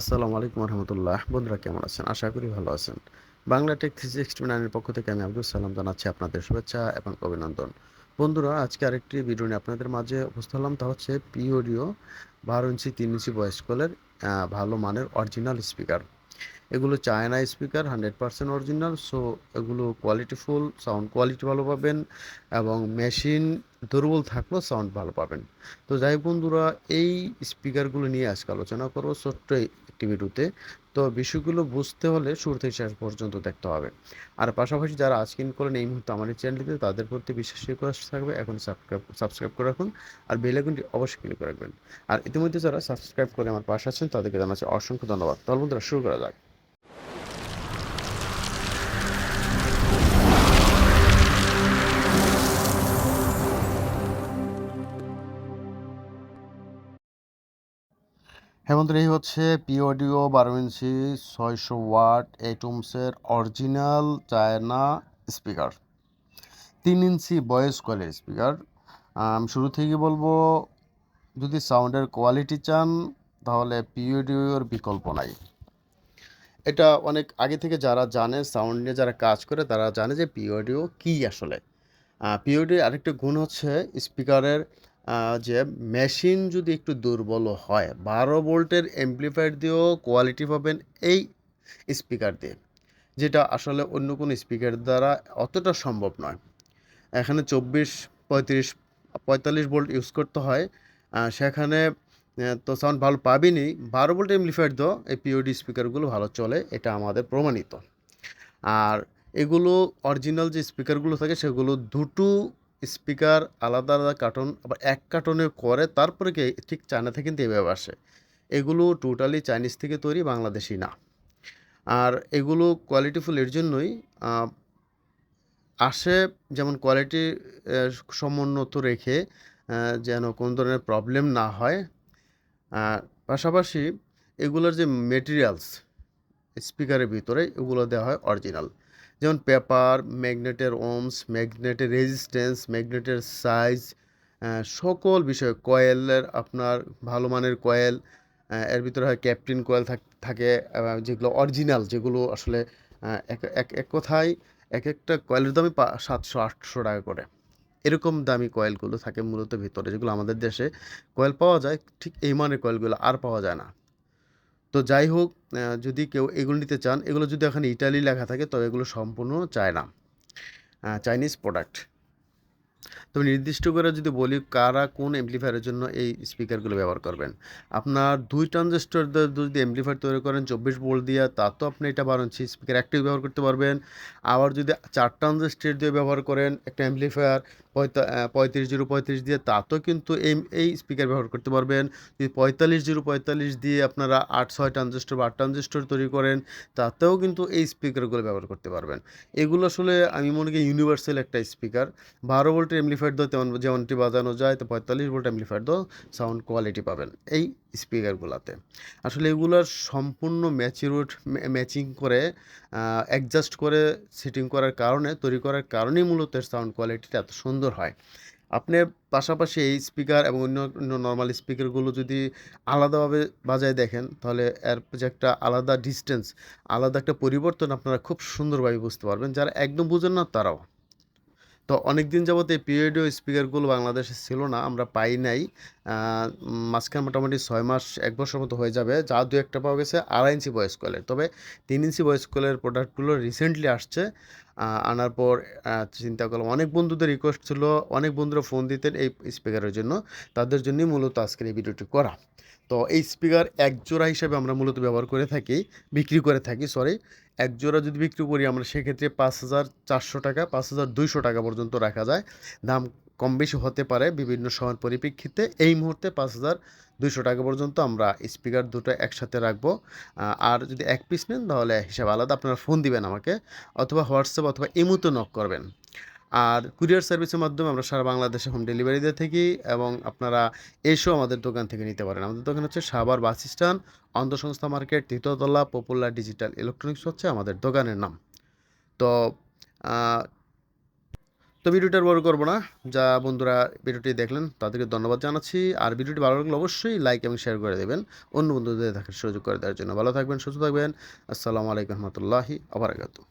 আসসালামু আলাইকুম রহমতুল্লাহ বন্ধুরা কেমন আছেন? আশা করি ভালো আছেন। বাংলা টেক থ্রি সিক্সটি নাইনের পক্ষ থেকে আমি আব্দুল সালাম জানাচ্ছি আপনাদের শুভেচ্ছা এবং অভিনন্দন। বন্ধুরা, আজকে আরেকটি ভিডিও নিয়ে আপনাদের মাঝে উপস্থিত হলাম। তা হচ্ছে পিওডিও বারো ইঞ্চি, তিন ইঞ্চি ভয়েস কলের ভালো মানের অরিজিনাল স্পিকার এগুলো China speaker hundred percent original so এগুলো কোয়ালিটিফুল সাউন্ড কোয়ালিটি ভালো পাবেন এবং মেশিন দুর্বল থাকলেও সাউন্ড ভালো পাবেন। তো যাই বন্ধুরা, এই স্পিকারগুলো নিয়ে আজকে আলোচনা করব ছোট্ট একটি ভিডিওতে। তো বিষয়গুলো বুঝতে হলে শুরু থেকে শেষ পর্যন্ত দেখতে হবে। আর পাশাপাশি যারা আজকিন করেন, এই মুহূর্তে আমার এই চ্যানেলটিতে তাদের প্রতি বিশ্বাস রিকোয়েস্ট থাকবে, এখন সাবস্ক্রাইব সাবস্ক্রাইব করে রাখুন আর বেল অবশ্যই ক্লিক করে রাখবেন। আর ইতিমধ্যে যারা সাবস্ক্রাইব করে আমার পাশে আছেন, তাদেরকে জানাচ্ছি অসংখ্য ধন্যবাদ। তাহলে বন্ধুরা, শুরু করা যাক। বন্ধুরা এই হচ্ছে পিওডিও বারো ইঞ্চি, ছয়শো ওয়াট এইটুমসের অরিজিনাল চায়না স্পিকার। তিন ইঞ্চি ভয়েস কোয়ালিটি স্পিকার? আমি, শুরু থেকে বলব, যদি সাউন্ডের কোয়ালিটি চান, তাহলে পিওডিওর বিকল্প নাই। এটা অনেক আগে থেকে যারা জানে, সাউন্ড নিয়ে যারা কাজ করে, তারা জানে যে পিওডিও কী আসলে। পিওডির আরেকটা গুণ হচ্ছে স্পিকারের যে মেশিন যদি একটু দুর্বল হয়, বারো ভোল্টের অ্যাম্প্লিফায়ার দিয়েও কোয়ালিটি পাবেন এই স্পিকার দিয়ে, যেটা আসলে অন্য কোনো স্পিকার দ্বারা অতটা সম্ভব নয়। এখানে চব্বিশ, পঁয়ত্রিশ, পঁয়তাল্লিশ ভোল্ট ইউজ করতে হয় সেখানে তো সাউন্ড ভালো পাবিনি, বারো ভোল্ট অ্যাম্প্লিফায়ার দিয়েও এই পিওডি স্পিকারগুলো ভালো চলে, এটা আমাদের প্রমাণিত। আর এগুলো অরিজিনাল যে স্পিকারগুলো থাকে, সেগুলো দুটো স্পিকার আলাদা আলাদা কার্টন আবার এক কার্টনে করে, তারপরে কি ঠিক চায়না থেকে কিন্তু এভাবে আসে। এগুলো টোটালি চাইনিজ থেকে তৈরি, বাংলাদেশি না। আর এগুলো কোয়ালিটিফুল এর জন্যই আসে যেমন কোয়ালিটি সমুন্নত রেখে যেন কোনো ধরনের প্রবলেম না হয়। পাশাপাশি এগুলোর যে মেটেরিয়ালস স্পিকারের ভিতরে, এগুলো দেওয়া হয় অরিজিনাল যেমন পেপার, ম্যাগনেটের ওমস ম্যাগনেটের রেজিস্ট্যান্স ম্যাগনেটের সাইজ সকল বিষয় কয়েলের আপনার ভালো মানের কয়েল এর ভিতরে হয় ক্যাপ্টেন কয়েল থাকে যেগুলো অরিজিনাল যেগুলো আসলে এক এক কথায় এক একটা কয়েলের দামই সাতশো, আটশো টাকা করে। এরকম দামি কয়েলগুলো থাকে মূলত ভিতরে, যেগুলো আমাদের দেশে কয়েল পাওয়া যায়, ঠিক এই মানের কয়েলগুলো আর পাওয়া যায় না। তো যাই হোক যদি কেউ এগুলো নিতে চান, এগুলো যদি এখানে ইটালি লেখা থাকে, তবে এগুলো সম্পূর্ণ চায় না চাইনিজ প্রোডাক্ট তবে নির্দিষ্ট করে যদি বলি কারা কোন এমপ্লিফায়ারের জন্য এই স্পিকারগুলো ব্যবহার করবেন। আপনার দুই ট্রানজিস্টর যদি এমপ্লিফায়ার তৈরি করেন চব্বিশ ভোল্ট দিয়ে, তা তো আপনি এটা বারো ইঞ্চি স্পিকার একটাই ব্যবহার করতে পারবেন। আবার যদি চার ট্রানজিস্টর দিয়ে ব্যবহার করেন একটা এমপ্লিফায়ার পঁয়ত্রিশ জিরো পঁয়ত্রিশ দিয়ে তাতেও কিন্তু এই এই স্পিকার ব্যবহার করতে পারবেন। যদি পঁয়তাল্লিশ জিরো পঁয়তাল্লিশ দিয়ে আপনারা আট, ছয় ট্রানজিস্টর বা আট ট্রানজিস্টর তৈরি করেন, তাতেও কিন্তু এই স্পিকারগুলো ব্যবহার করতে পারবেন। এগুলো আসলে আমি মনে করি ইউনিভার্সাল একটা স্পিকার বারো ভোল্টের এমপ্লিফায়ার দিয়েও তেমন যেমনটি বাজানো যায়, তো পঁয়তাল্লিশ ভোল্ট এমপ্লিফায়ার দিয়েও সাউন্ড কোয়ালিটি পাবেন এই স্পিকারগুলোতে আসলে এগুলোর সম্পূর্ণ ম্যাচিউরড ম্যাচিং করে অ্যাডজাস্ট করে সেটিং করার কারণে, তৈরি করার কারণেই মূলত সাউন্ড কোয়ালিটিটা এত সুন্দর হয়। আপনি পাশাপাশি এই স্পিকার এবং অন্য অন্য নর্মাল স্পিকারগুলো যদি আলাদাভাবে বাজায় দেখেন, তাহলে এর যে একটা আলাদা ডিস্টেন্স আলাদা একটা পরিবর্তন আপনারা খুব সুন্দরভাবে বুঝতে পারবেন। যারা একদম বুঝেন না, তারাও। তো অনেক দিন যাবত এই পিরিয়ডিও স্পিকারগুলো বাংলাদেশে ছিল না, আমরা পাই নাই। মাঝখানে মোটামুটি ছয় মাস, এক বছর মতো হয়ে যাবে। যা দু একটা পাওয়া গেছে আড়াই ইঞ্চি ভয়েস কলের তবে তিন ইঞ্চি ভয়েস কলের প্রোডাক্টগুলো রিসেন্টলি আসছে। আনার পর চিন্তা করলাম, অনেক বন্ধুদের রিকোয়েস্ট ছিল, অনেক বন্ধুরা ফোন দিতেন এই স্পিকারের জন্য। তাদের জন্যই মূলত আজকের এই ভিডিওটি করা। তো এই স্পিকার এক জোড়া হিসাবে আমরা মূলত ব্যবহার করে থাকি, বিক্রি করে থাকি সরি এক জোড়া যদি বিক্রি করি আমরা সেক্ষেত্রে পাঁচ হাজার চারশো টাকা, পাঁচ হাজার দুইশো টাকা পর্যন্ত রাখা যায়। দাম কম বেশি হতে পারে বিভিন্ন সময়ের পরিপ্রেক্ষিতে। এই মুহূর্তে পাঁচ হাজার দুইশো টাকা পর্যন্ত আমরা স্পিকার দুটো একসাথে রাখব। আর যদি এক পিস নেন তাহলে হিসাব আলাদা, আপনারা ফোন দিবেন আমাকে, অথবা হোয়াটসঅ্যাপ অথবা ইমুতে নক করবেন। আর কুরিয়ার সার্ভিসের মাধ্যমে আমরা সারা বাংলাদেশে হোম ডেলিভারি দিয়ে থাকি এবং আপনারা এসেও আমাদের দোকান থেকে নিতে পারেন। আমাদের দোকান হচ্ছে সাবার বাস স্ট্যান্ড অন্ধসংস্থা মার্কেট তৃতীয়তলা পপুলার ডিজিটাল ইলেকট্রনিক্স হচ্ছে আমাদের দোকানের নাম। তো তো তো ভিডিওটা আর বড় করব না। যা বন্ধুরা ভিডিওটি দেখলেন তাদেরকে ধন্যবাদ জানাচ্ছি। আর ভিডিওটি ভালো লাগলে অবশ্যই লাইক এবং শেয়ার করে দেবেন। অন্য বন্ধুদের দেখার সুযোগ করে দেওয়ার জন্য। ভালো থাকবেন, সুস্থ থাকবেন। আসসালামু আলাইকুম রহমতুল্লাহি আবরাকাতু